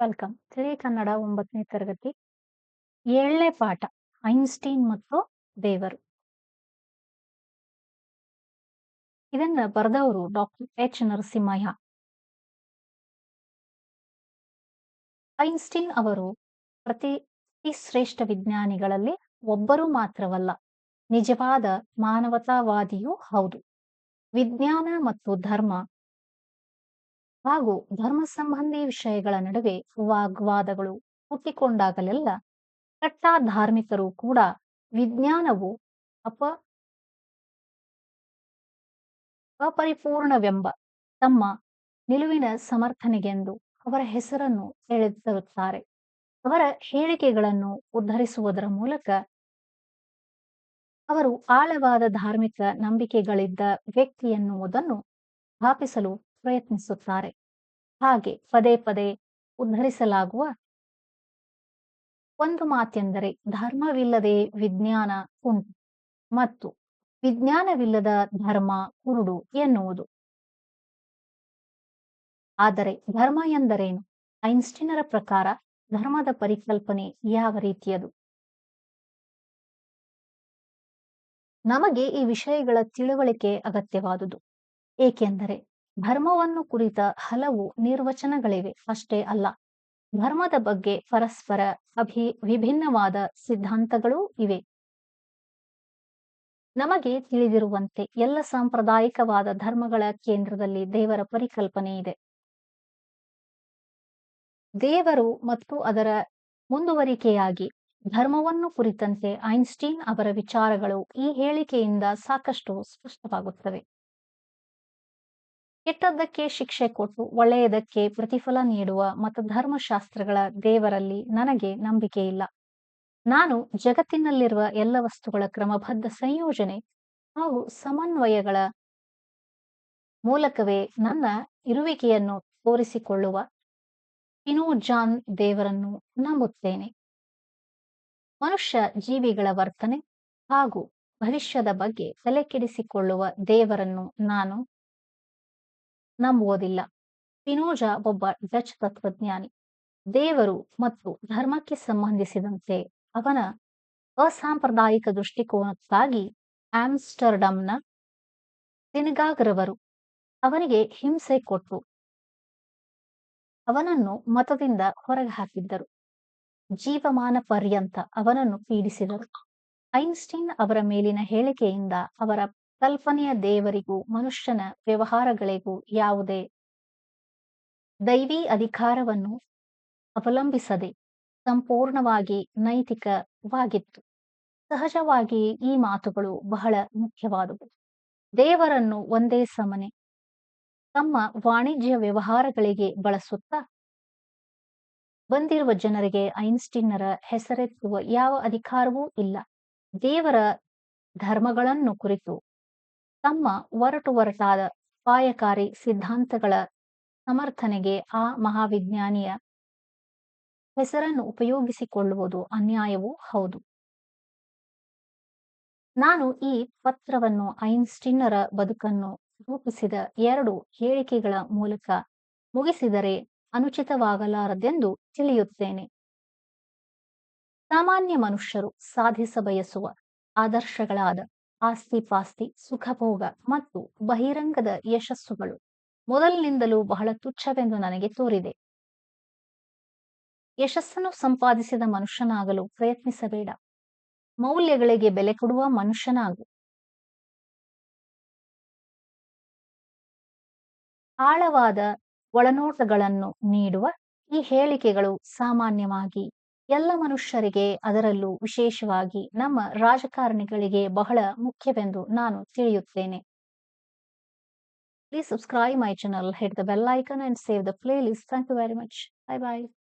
Welcome. ತಿಳಿ ಕನ್ನಡ ಒಂಬತ್ತನೇ ತರಗತಿ ಏಳನೇ ಪಾಠ ಐನ್‌ಸ್ಟೀನ್ ಮತ್ತು ದೇವರು. ಇದನ್ನ ಬರೆದವರು ಡಾಕ್ಟರ್ ಎಚ್. ನರಸಿಂಹಯ್ಯ. ಐನ್‌ಸ್ಟೀನ್ ಅವರು ಪ್ರತಿ ಶ್ರೇಷ್ಠ ವಿಜ್ಞಾನಿಗಳಲ್ಲಿ ಒಬ್ಬರು ಮಾತ್ರವಲ್ಲ, ನಿಜವಾದ ಮಾನವತಾವಾದಿಯೂ ಹೌದು. ವಿಜ್ಞಾನ ಮತ್ತು ಧರ್ಮ ಹಾಗೂ ಧರ್ಮ ಸಂಬಂಧಿ ವಿಷಯಗಳ ನಡುವೆ ವಾಗ್ವಾದಗಳು ಹುಟ್ಟಿಕೊಂಡಾಗಲೆಲ್ಲ ಕಟ್ಟಾ ಧಾರ್ಮಿಕರು ಕೂಡ ವಿಜ್ಞಾನವು ಅಪ ಅಪರಿಪೂರ್ಣವೆಂಬ ತಮ್ಮ ನಿಲುವಿನ ಸಮರ್ಥನೆಗೆಂದು ಅವರ ಹೆಸರನ್ನು ಎಳೆದಿರುತ್ತಾರೆ. ಅವರ ಹೇಳಿಕೆಗಳನ್ನು ಉದ್ಧರಿಸುವುದರ ಮೂಲಕ ಅವರು ಆಳವಾದ ಧಾರ್ಮಿಕ ನಂಬಿಕೆಗಳಿದ್ದ ವ್ಯಕ್ತಿಯೆನ್ನುವುದನ್ನು ಸ್ಥಾಪಿಸಲು ಪ್ರಯತ್ನಿಸುತ್ತಾರೆ. ಹಾಗೆ ಪದೇ ಪದೇ ಉದ್ಧರಿಸಲಾಗುವ ಒಂದು ಮಾತೆಂದರೆ ಧರ್ಮವಿಲ್ಲದೆ ವಿಜ್ಞಾನ ಉಂಟು ಮತ್ತು ವಿಜ್ಞಾನವಿಲ್ಲದ ಧರ್ಮ ಕುರುಡು ಎನ್ನುವುದು. ಆದರೆ ಧರ್ಮ ಎಂದರೇನು? ಐನ್‌ಸ್ಟೀನರ ಪ್ರಕಾರ ಧರ್ಮದ ಪರಿಕಲ್ಪನೆ ಯಾವ ರೀತಿಯದು? ನಮಗೆ ಈ ವಿಷಯಗಳ ತಿಳುವಳಿಕೆ ಅಗತ್ಯವಾದುದು. ಏಕೆಂದರೆ ಧರ್ಮವನ್ನು ಕುರಿತ ಹಲವು ನಿರ್ವಚನಗಳಿವೆ ಅಷ್ಟೇ ಅಲ್ಲ, ಧರ್ಮದ ಬಗ್ಗೆ ಪರಸ್ಪರ ಅಭಿ ವಿಭಿನ್ನವಾದ ಸಿದ್ಧಾಂತಗಳೂ ಇವೆ. ನಮಗೆ ತಿಳಿದಿರುವಂತೆ ಎಲ್ಲ ಸಾಂಪ್ರದಾಯಿಕವಾದ ಧರ್ಮಗಳ ಕೇಂದ್ರದಲ್ಲಿ ದೇವರ ಪರಿಕಲ್ಪನೆ ಇದೆ. ದೇವರು ಮತ್ತು ಅದರ ಮುಂದುವರಿಕೆಯಾಗಿ ಧರ್ಮವನ್ನು ಕುರಿತಂತೆ ಐನ್‌ಸ್ಟೀನ್ ಅವರ ವಿಚಾರಗಳು ಈ ಹೇಳಿಕೆಯಿಂದ ಸಾಕಷ್ಟು ಸ್ಪಷ್ಟವಾಗುತ್ತವೆ. ಕೆಟ್ಟದ್ದಕ್ಕೆ ಶಿಕ್ಷೆ ಕೊಟ್ಟು ಒಳ್ಳೆಯದಕ್ಕೆ ಪ್ರತಿಫಲ ನೀಡುವ ಮತ್ತು ಧರ್ಮಶಾಸ್ತ್ರಗಳ ದೇವರಲ್ಲಿ ನನಗೆ ನಂಬಿಕೆ ಇಲ್ಲ ನಾನು ಜಗತ್ತಿನಲ್ಲಿರುವ ಎಲ್ಲ ವಸ್ತುಗಳ ಕ್ರಮಬದ್ಧ ಸಂಯೋಜನೆ ಹಾಗೂ ಸಮನ್ವಯಗಳ ಮೂಲಕವೇ ನನ್ನ ಇರುವಿಕೆಯನ್ನು ತೋರಿಸಿಕೊಳ್ಳುವ ಪಿನೋಜಾನ್ ದೇವರನ್ನು ನಂಬುತ್ತೇನೆ. ಮನುಷ್ಯ ಜೀವಿಗಳ ವರ್ತನೆ ಹಾಗೂ ಭವಿಷ್ಯದ ಬಗ್ಗೆ ತಲೆಕೆಡಿಸಿಕೊಳ್ಳುವ ದೇವರನ್ನು ನಾನು ನಂಬುವುದಿಲ್ಲ. ಪಿನೋಜ ಒಬ್ಬ ಡಚ್ ತತ್ವಜ್ಞಾನಿ. ದೇವರು ಮತ್ತು ಧರ್ಮಕ್ಕೆ ಸಂಬಂಧಿಸಿದಂತೆ ಅವನ ಅಸಾಂಪ್ರದಾಯಿಕ ದೃಷ್ಟಿಕೋನಕ್ಕಾಗಿ ಆಮ್ಸ್ಟರ್ಡಮ್ನ ಸಿನಿಗಾಗ್ರವರು ಅವನಿಗೆ ಹಿಂಸೆ ಕೊಟ್ಟರು ಅವನನ್ನು ಮತದಿಂದ ಹೊರಗೆ ಹಾಕಿದ್ದರು ಜೀವಮಾನ ಪರ್ಯಂತ ಅವನನ್ನು ಪೀಡಿಸಿದರು. ಐನ್‌ಸ್ಟೀನ್ ಅವರ ಮೇಲಿನ ಹೇಳಿಕೆಯಿಂದ ಅವರ ಕಲ್ಪನೆಯ ದೇವರಿಗೂ, ಮನುಷ್ಯನ ವ್ಯವಹಾರಗಳಿಗೂ ಯಾವುದೇ ದೈವಿ ಅಧಿಕಾರವನ್ನು ಅವಲಂಬಿಸದೆ ಸಂಪೂರ್ಣವಾಗಿ ನೈತಿಕವಾಗಿತ್ತು. ಸಹಜವಾಗಿ ಈ ಮಾತುಗಳು ಬಹಳ ಮುಖ್ಯವಾದವು ದೇವರನ್ನು ಒಂದೇ ಸಮನೆ ತಮ್ಮ ವಾಣಿಜ್ಯ ವ್ಯವಹಾರಗಳಿಗೆ ಬಳಸುತ್ತಾ ಬಂದಿರುವ ಜನರಿಗೆ ಐನ್‌ಸ್ಟೀನರ ಹೆಸರೆತ್ತುವ ಯಾವ ಅಧಿಕಾರವೂ ಇಲ್ಲ. ದೇವರ ಧರ್ಮಗಳನ್ನು ಕುರಿತು ತಮ್ಮ ಒರಟು ಒರಟಾದ ಅಪಾಯಕಾರಿ ಸಿದ್ಧಾಂತಗಳ ಸಮರ್ಥನೆಗೆ ಆ ಮಹಾವಿಜ್ಞಾನಿಯ ಹೆಸರನ್ನು ಉಪಯೋಗಿಸಿಕೊಳ್ಳುವುದು ಅನ್ಯಾಯವೂ ಹೌದು. ನಾನು ಈ ಪತ್ರವನ್ನು ಐನ್‌ಸ್ಟೀನರ ಬದುಕನ್ನು ರೂಪಿಸಿದ ಎರಡು ಹೇಳಿಕೆಗಳ ಮೂಲಕ ಮುಗಿಸಿದರೆ ಅನುಚಿತವಾಗಲಾರದೆಂದು ತಿಳಿಯುತ್ತೇನೆ. ಸಾಮಾನ್ಯ ಮನುಷ್ಯರು ಸಾಧಿಸಬಯಸುವ ಆದರ್ಶಗಳಾದ ಆಸ್ತಿ-ಪಾಸ್ತಿ, ಸುಖಭೋಗ ಮತ್ತು ಬಹಿರಂಗದ ಯಶಸ್ಸುಗಳು ಮೊದಲಿನಿಂದಲೂ ಬಹಳ ತುಚ್ಛವೆಂದು ನನಗೆ ತೋರಿದೆ. ಯಶಸ್ಸನ್ನು ಸಂಪಾದಿಸಿದ ಮನುಷ್ಯನಾಗಲು ಪ್ರಯತ್ನಿಸಬೇಡ. ಮೌಲ್ಯಗಳಿಗೆ ಬೆಲೆ ಕೊಡುವ ಮನುಷ್ಯನಾಗು. ಆಳವಾದ ಒಳನೋಟಗಳನ್ನು ನೀಡುವ ಈ ಹೇಳಿಕೆಗಳು ಸಾಮಾನ್ಯವಾಗಿ ಎಲ್ಲ ಮನುಷ್ಯರಿಗೆ ಅದರಲ್ಲೂ ವಿಶೇಷವಾಗಿ ನಮ್ಮ ರಾಜಕಾರಣಿಗಳಿಗೆ ಬಹಳ ಮುಖ್ಯವೆಂದು ನಾನು ತಿಳಿಯುತ್ತೇನೆ. Please subscribe my channel, hit the bell icon and save the playlist. Thank you very much. Bye bye.